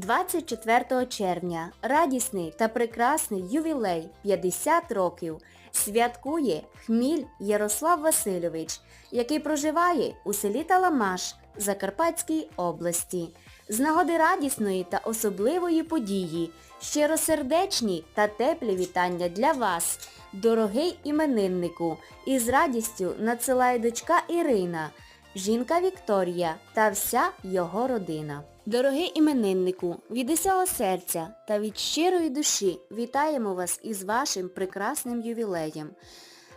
24 червня. Радісний та прекрасний ювілей. 50 років. Святкує Хміль Ярослав Васильович, який проживає у селі Таламаш Закарпатській області. З нагоди радісної та особливої події, щиросердечні та теплі вітання для вас, дорогий імениннику, і з радістю надсилає дочка Ірина, жінка Вікторія та вся його родина. Дорогий імениннику, від усього серця та від щирої душі вітаємо вас із вашим прекрасним ювілеєм.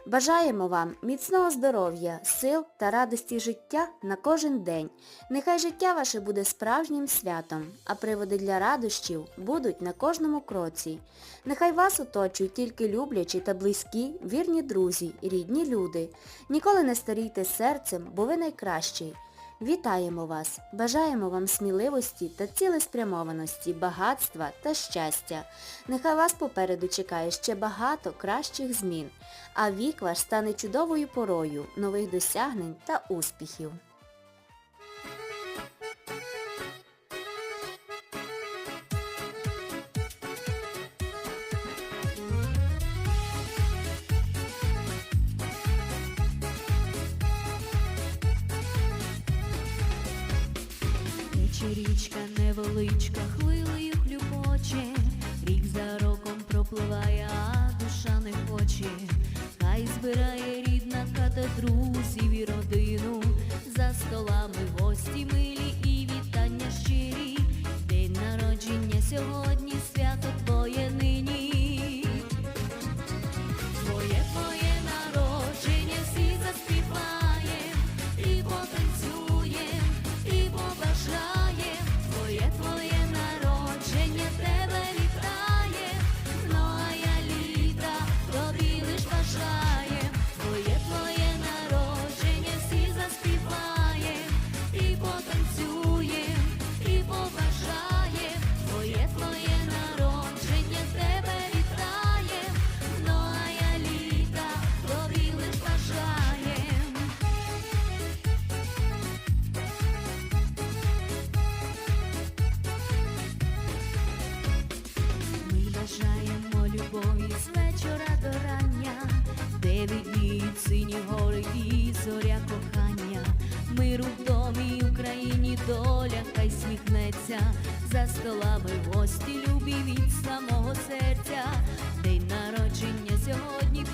Бажаємо вам міцного здоров'я, сил та радості життя на кожен день. Нехай життя ваше буде справжнім святом, а приводи для радощів будуть на кожному кроці. Нехай вас оточують тільки люблячі та близькі, вірні друзі і рідні люди. Ніколи не старійте серцем, бо ви найкращий. Вітаємо вас! Бажаємо вам сміливості та цілеспрямованості, багатства та щастя. Нехай вас попереду чекає ще багато кращих змін, а вік ваш стане чудовою порою нових досягнень та успіхів. Річка невеличка, сині гори і зоря кохання. Миру в домі Україні доля хай сміхнеться, за столами гості любі від самого серця. День народження сьогодні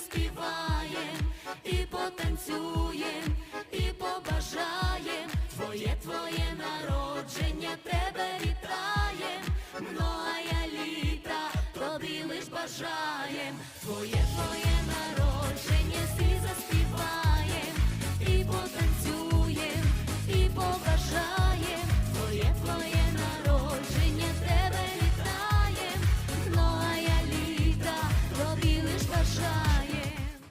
заспіваєм, і потанцюєм, і побажаєм. Твоє твоє народження тебе вітаєм, многая літа тобі лиш бажаєм.